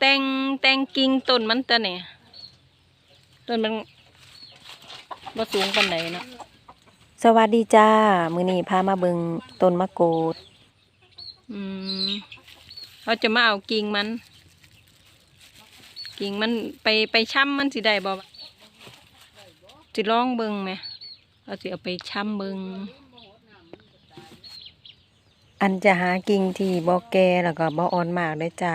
แต่งแต่งกิ่งต้นมันตะเนี่ยต้นมันบ่สูงปานใดเนาะสวัสดีจ้า มื้อนี้พามาเบิงต้นมะกรูด อืมเราจะมาเอากิ่งมัน กิ่งมันไปไปช้ำมันสิได้บ่วะสิลองเบิ่งไหมเราสิเอาไปช้ำเบิ่งอันจะหากิ่งที่บ่แก่แล้วก็บ่อ่อนมากเด้อจ้า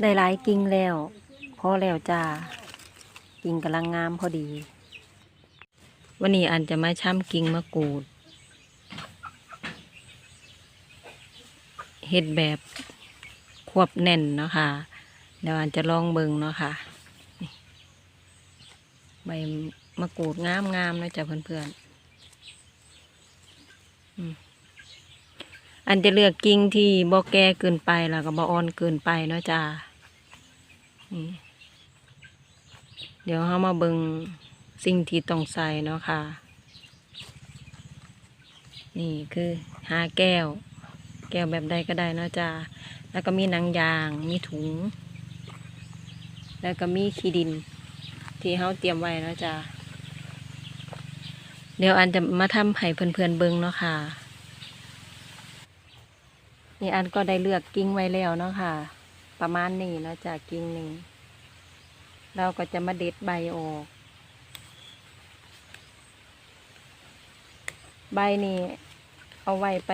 ได้หลายกิ่งแล้ว พอแล้วจ้า กิ่งกำลังงามพอดี วันนี้อันจะมาช้ำกิ่งมะกรูดเฮ็ดแบบควบแน่นเนาะค่ะเดี๋ยวอันจะลองเบิ่งเนาะค่ะใบมะกรูดงามงามๆเนะจ้ะเพื่อนๆ อันจะเลือกกิ่งที่บ่แก่เกินไปแล้วก็บ่อ่อนเกินไปเนาะจ้านี่เดี๋ยวเรามาเบิงสิ่งที่ต้องใส่เนาะค่ะ นี่คือหาแก้ว แก้วแบบใดก็ได้เนาะจ้าแล้วก็มีหนังยาง มีถุง แล้วก็มีขี้ดิน ที่เขาเตรียมไว้เนาะจ้าเดี๋ยวอันจะมาทำให้เพื่อนๆเบิงเนาะค่ะ นี่อันก็ได้เลือกกิ้งไว้แล้วเนาะค่ะ ประมาณนี้เนาะจ้ะกิ้งหนึ่งเราก็จะมาเด็ดใบออก ใบนี่เอาไว้ไป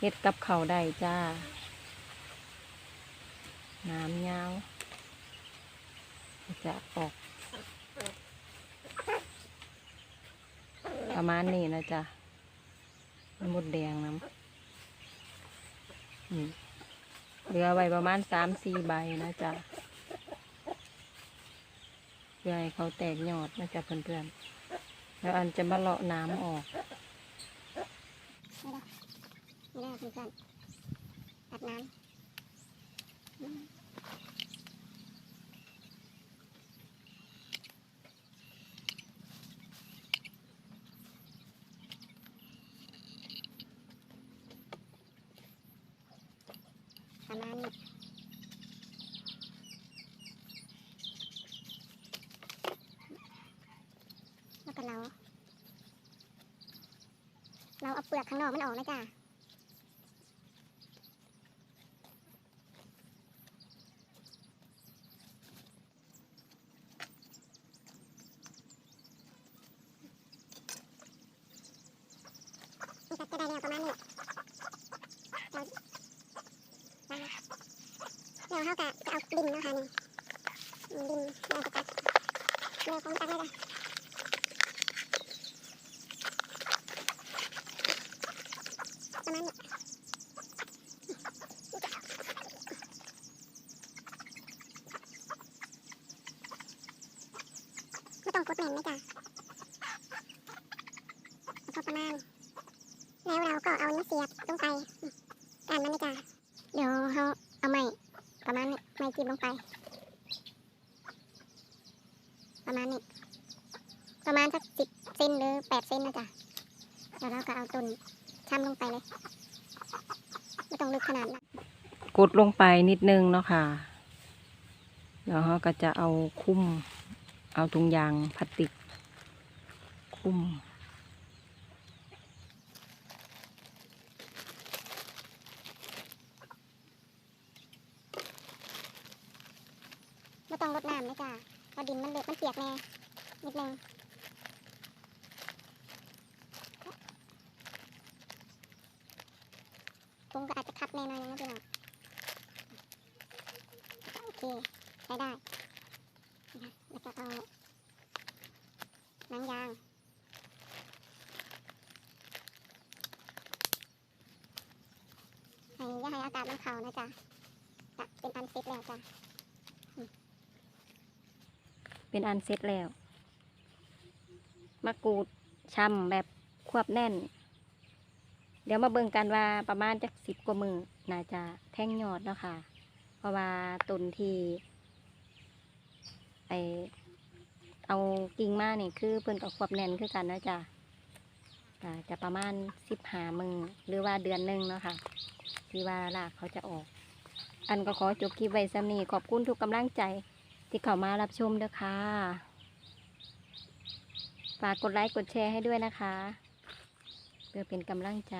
เฮ็ดกับเขาได้จ้า น้ำยาวจะออก ประมาณนี้นะจ๊ะมดแดงน้ำ เหลือไว้ประมาณสามสี่ใบนะจ๊ะเพื่อให้เขาแตกยอดนะจ๊ะเพื่อนๆ แล้วอันจะมาเลาะน้ำออกไม่ได้เพื่อนๆตัดน้ำอืมประมาณนี้ แล้วก็เรา เราเอาเปลือกข้างนอกมันออกนะจ้ะตัดก็ได้แล้วประมาณนี้เรา เราเราเขากะจะเอาดินเนาะค่ะนี่อืมดินเราจะตัดเนื้อของตัดได้เลยประมาณนี้ไม่ต้องกดแน่นนะจ๊ะพอประมาณ แล้วเราก็เอานิ้วเสียบลงไปอ่านมันนะจ๊ะเดี๋ยวเขาเอาไม้ ประมาณนี้ไม้จิ้มลงไป ประมาณนี้ ประมาณสักสิบเซนหรือแปดเซนนะจ๊ะเดี๋ยวเราก็เอาต้นช้ำลงไปเลยไม่ต้องลึกขนาดนั้นกดลงไปนิดนึงเนาะค่ะแล้วเขาก็จะเอาคุ้ม เอาถุงยางพลาสติกคุ้ม ไม่ต้องรดน้ำนะจ๊ะเพราะดินมันเลอะมันเปียกแน่นิดนึงผมก็อาจจะคัดแน่นอยนะพี่น้องโอเคใช้ได้นะแล้วก็เอาหนังยางอากาศมันเข่านะจ๊ะจะเป็นอันเสร็จแล้วจ้ะ เป็นอันเสร็จแล้วมะกรูดช่ำแบบควบแน่น เดี๋ยวมาเบิ่งกันว่าประมาณจักสิบกว่ามือน่าจะแท่งยอดเนาะค่ะ เพราะว่าต้นที่ไอเอากิ่งมาเนี่ยคือเพิ่นกับควบแน่นคือกันนะจ๊ะจะประมาณสิบหามือหรือว่าเดือนหนึ่งเนาะค่ะที่ว่ารากเขาจะออก อันก็ขอจบคลิปไว้ซ้ำนี้ขอบคุณทุกกำลังใจ ที่เข้ามารับชมด้อค่ะ ฝากกดไลค์กดแชร์ให้ด้วยนะคะ เพื่อเป็นกำลังใจ